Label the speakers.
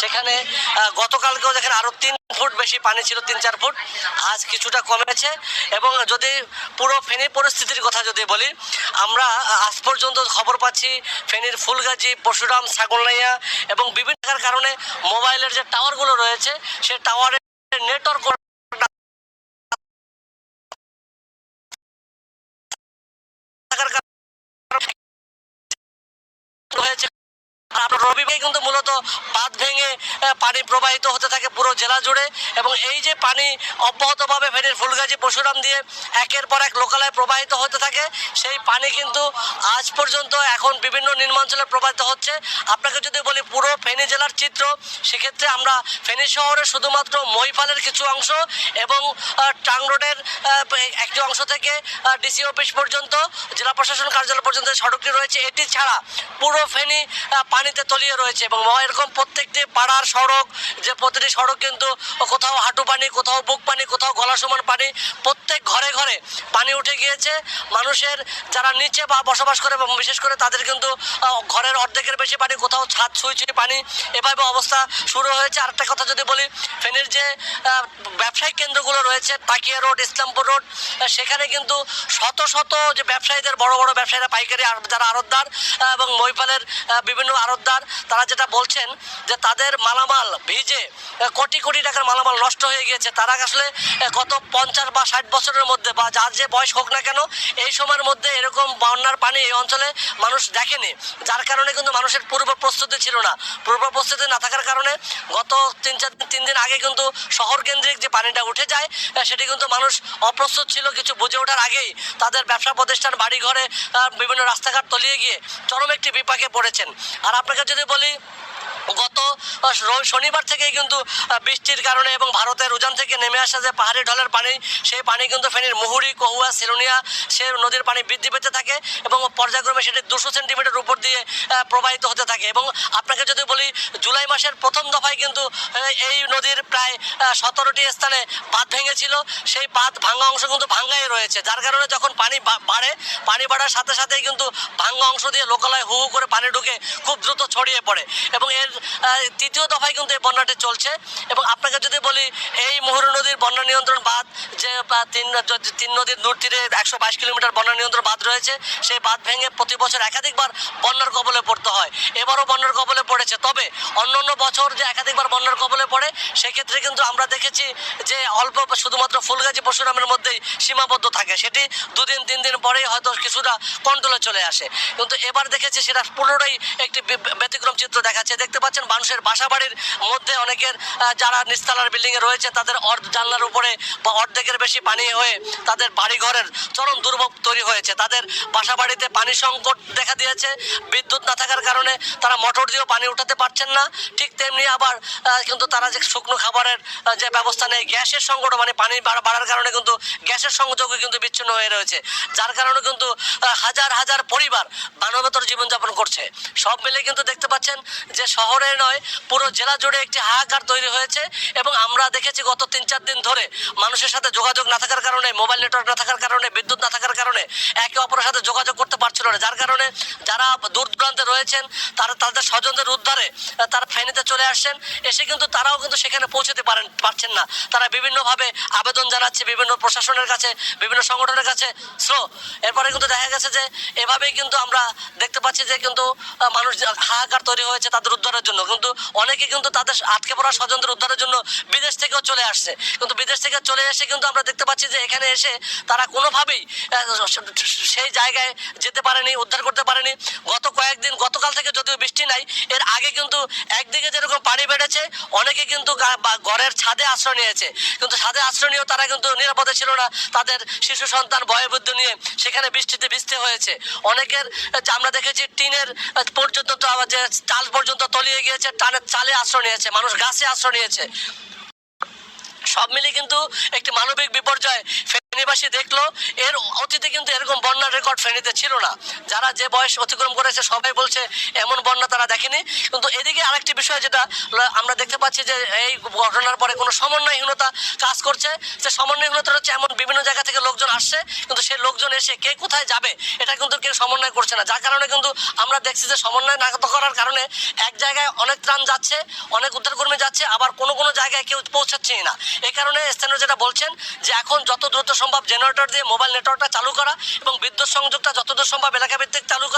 Speaker 1: সেখানে গতকালকেও দেখেন আরও তিন ফুট বেশি পানি ছিল, তিন চার ফুট। আজ কিছুটা কমেছে এবং যদি পুরো ফেনীর পরিস্থিতির কথা যদি বলি, আমরা আজ পর্যন্ত খবর পাচ্ছি ফেনীর ফুলগাজী, পরশুরাম, ছাগলনাইয়া এবং বিভিন্ন কারণে মোবাইলের যে টাওয়ারগুলো রয়েছে, সে টাওয়ারের নেটওয়ার্ক আর আপনার রবিবারে কিন্তু মূলত বাঁধ ভেঙে পানি প্রবাহিত হতে থাকে পুরো জেলা জুড়ে এবং এই যে পানি অব্যাহতভাবে ফেনীর ফুলগাজী পরশুরাম দিয়ে একের পর এক লোকালয়ে প্রবাহিত হতে থাকে সেই পানি কিন্তু আজ পর্যন্ত এখন বিভিন্ন নিম্নাঞ্চলে প্রবাহিত হচ্ছে। আপনাকে যদি বলি পুরো ফেনী জেলার চিত্র সেক্ষেত্রে আমরা ফেনী শহরের শুধুমাত্র মহিফালের কিছু অংশ এবং টাং রোডের একটি অংশ থেকে ডিসি অফিস পর্যন্ত জেলা প্রশাসন কার্যালয় পর্যন্ত সড়কটি রয়েছে। এটি ছাড়া পুরো ফেনী আহ, পানিতে তলিয়ে রয়েছে এবং এরকম প্রত্যেকটি পাড়ার সড়ক, যে প্রতিটি সড়ক কিন্তু কোথাও হাঁটু পানি, কোথাও বুক পানি, কোথাও গলা সমান পানি, প্রত্যেক ঘরে ঘরে পানি উঠে গিয়েছে। মানুষের যারা নিচে বা বসবাস করে বিশেষ করে তাদের কিন্তু ঘরের অর্ধেকের বেশি পানি, কোথাও ছাদ ছুঁই পানি এভাবে অবস্থা শুরু হয়েছে। আরেকটা কথা যদি বলি, ফেনীর যে ব্যবসায়িক কেন্দ্রগুলো রয়েছে, তাকিয়া রোড, ইসলামপুর রোড সেখানে কিন্তু শত শত যে ব্যবসায়ীদের, বড় বড় ব্যবসায়ীরা পাইকারি আর যারা আড়তদার এবং মহিপালের বিভিন্ন আড়তদার তারা যেটা বলছেন যে তাদের মালামাল ভিজে কোটি কোটি টাকার মালামাল নষ্ট হয়ে গিয়েছে। তারা আসলে গত পঞ্চাশ বা ষাট বছরের মধ্যে বা যার যে বয়স হোক না কেন, এই সময়ের মধ্যে এরকম বন্যার পানি এই অঞ্চলে মানুষ দেখেনি। যার কারণে কিন্তু মানুষের পূর্ব প্রস্তুতি ছিল না। পূর্ব প্রস্তুতি না থাকার কারণে গত তিন চার, তিন দিন আগে কিন্তু শহর কেন্দ্রিক যে পানিটা উঠে যায় সেটি কিন্তু মানুষ অপ্রস্তুত ছিল কিছু বুঝে ওঠার আগেই। তাদের ব্যবসা প্রতিষ্ঠান বাড়ি ঘরে বিভিন্ন রাস্তাঘাট তলিয়ে গিয়ে চরম একটি বিপাকে পড়েছেন। আর আপনাকে যদি বলি গত শনিবার থেকেই কিন্তু বৃষ্টির কারণে এবং ভারতের উজান থেকে নেমে আসা যে পাহাড়ি ঢলের পানি, সেই পানি কিন্তু ফেনীর মুহুরি, কহুয়া সিলোনিয়া সে নদীর পানি বৃদ্ধি পেতে থাকে এবং পর্যায়ক্রমে সেটি দুশো সেন্টিমিটার উপর দিয়ে প্রবাহিত হতে থাকে এবং আপনাকে যদি বলি, জুলাই মাসের প্রথম দফায় কিন্তু এই নদীর প্রায় সতেরোটি স্থানে বাঁধ ভেঙেছিল। সেই বাঁধ ভাঙা অংশ কিন্তু ভাঙ্গাই রয়েছে, যার কারণে যখন পানি বাড়ে, পানি বাড়ার সাথে সাথেই কিন্তু ভাঙ্গা অংশ দিয়ে লোকালয় হু হু করে পানি ঢুকে খুব দ্রুত ছড়িয়ে পড়ে এবং এর তৃতীয় দফায় কিন্তু এই বন্যাটি চলছে এবং আপনাকে যদি বলি, এই মুহুরু নদীর বন্যা নিয়ন্ত্রণ বাঁধ যে তিন তিন নদীর দূর তীরে একশো বাইশ কিলোমিটার বন্যা নিয়ন্ত্রণ বাঁধ রয়েছে, সেই বাঁধ ভেঙে প্রতি বছর একাধিকবার বন্যার কবলে পড়তে হয়। এবারও বন্যার কবলে পড়েছে। তবে অন্য অন্য বছর যে একাধিকবার বন্যার কবলে পড়ে, সেক্ষেত্রে কিন্তু আমরা দেখেছি যে অল্প শুধুমাত্র ফুলগাছি পরশুরামের মধ্যেই সীমাবদ্ধ থাকে। সেটি দুদিন, তিন দিন পরেই হয়তো কিছুটা কন্ট্রোলে চলে আসে। কিন্তু এবার দেখেছি সেটা পুরোটাই একটি ব্যতিক্রম চিত্র দেখাচ্ছে। দেখতে পাচ্ছেন। মানুষের বাসা বাড়ির মধ্যে অনেকের যারা নিস্তালার বিল্ডিং এ রয়েছে, তাদের অর্ধ জানলার উপরে বা অর্ধেকের বেশি পানি হয়ে তাদের বাড়ি ঘরের চরম দুর্ভোগ তৈরি হয়েছে। তাদের বাসা বাড়িতে পানি সংকট দেখা দিয়েছে। বিদ্যুৎ না থাকার কারণে তারা মোটর দিয়েও পানি উঠাতে পারছেন না। ঠিক তেমনি আবার কিন্তু তারা যে শুকনো খাবারের যে ব্যবস্থা নেই, গ্যাসের সংকট মানে পানি বাড়ার কারণে কিন্তু গ্যাসের সংযোগও কিন্তু বিচ্ছিন্ন হয়ে রয়েছে। যার কারণে কিন্তু হাজার হাজার পরিবার মানবতর জীবনযাপন করছে। সব মিলে কিন্তু দেখতে পাচ্ছেন যে শহরে নয়, পুরো জেলা জুড়ে একটি হাহাকার তৈরি হয়েছে এবং আমরা দেখেছি গত তিন চার দিন ধরে মানুষের সাথে যোগাযোগ না থাকার কারণে, মোবাইল নেটওয়ার্ক না থাকার কারণে, বিদ্যুৎ না থাকার কারণে একে অপরের সাথে যোগাযোগ করতে পারছিল না। যার কারণে যারা দূর দূরান্তে রয়েছেন, তারা তাদের স্বজনদের উদ্ধারে তারা ফেনীতে চলে আসছেন। এসে কিন্তু তারাও কিন্তু সেখানে পৌঁছতে পারেন, পারছেন না। তারা বিভিন্নভাবে আবেদন জানাচ্ছে, বিভিন্ন প্রশাসনের কাছে, বিভিন্ন সংগঠনের কাছে। স্লো এরপরে কিন্তু দেখা গেছে যে, এভাবেই কিন্তু আমরা দেখতে পাচ্ছি যে কিন্তু মানুষ হাহাকার তৈরি হয়েছে, তাদের উদ্ধারের জন্য। কিন্তু অনেকে কিন্তু তাদের আটকে পড়া স্বজনদের উদ্ধারের জন্য বিদেশ থেকেও চলে আসছে। কিন্তু বিদেশ থেকে চলে এসে কিন্তু আমরা দেখতে পাচ্ছি যে এখানে এসে তারা কোনোভাবেই সেই জায়গায় যেতে পারেনি, উদ্ধার করতে পারেনি। গত কয়েকদিন, গতকাল থেকে যদিও বৃষ্টি নাই, এর আগে কিন্তু একদিকে যেরকম পানি বেড়েছে, অনেকে কিন্তু ঘরের ছাদে আশ্রয় নিয়েছে। কিন্তু ছাদে আশ্রয় নিয়েও তারা কিন্তু নিরাপদে ছিল না। তাদের শিশু সন্তান বয়োবৃদ্ধ নিয়ে সেখানে বৃষ্টিতে ভিজতে হয়েছে। অনেকের আমরা দেখেছি, টিনের পর্যন্ত যে চাল পর্যন্ত তলিয়ে গিয়েছে টানের চালে আশ্রয় নিয়েছে, মানুষ গাছে আশ্রয় নিয়েছে। সব মিলিয়ে কিন্তু একটি মানবিক বিপর্যয় ফেনীবাসী দেখল। এর অতীতে কিন্তু এরকম বন্যার রেকর্ড ফেনীতে ছিল না। যারা যে বয়স অতিক্রম করেছে, সবাই বলছে এমন বন্যা তারা দেখেনি। কিন্তু এদিকে আরেকটি বিষয় যেটা আমরা দেখতে পাচ্ছি যে এই ঘটনার পরে কোনো সমন্বয়হীনতা কাজ করছে। সে সমন্বয়হীনতা হচ্ছে এমন বিভিন্ন জায়গা থেকে লোকজন আসছে, কিন্তু সেই লোকজন এসে কে কোথায় যাবে, এটা কিন্তু কেউ সমন্বয় করছে না। যার কারণে কিন্তু আমরা দেখছি যে সমন্বয় না করার কারণে এক জায়গায় অনেক ত্রাণ যাচ্ছে, অনেক উদ্ধারকর্মী যাচ্ছে, আবার কোনো কোনো জায়গায় কেউ পৌঁছাচ্ছেই না। এই কারণে স্থানীয় যেটা বলছেন যে এখন যত দ্রুত সম্ভব জেনারেটর দিয়ে মোবাইল নেটওয়ার্কটা চালু করা এবং বিদ্যুৎ সংযোগটা যতদূর সম্ভব এলাকা ভিত্তিক চালু করা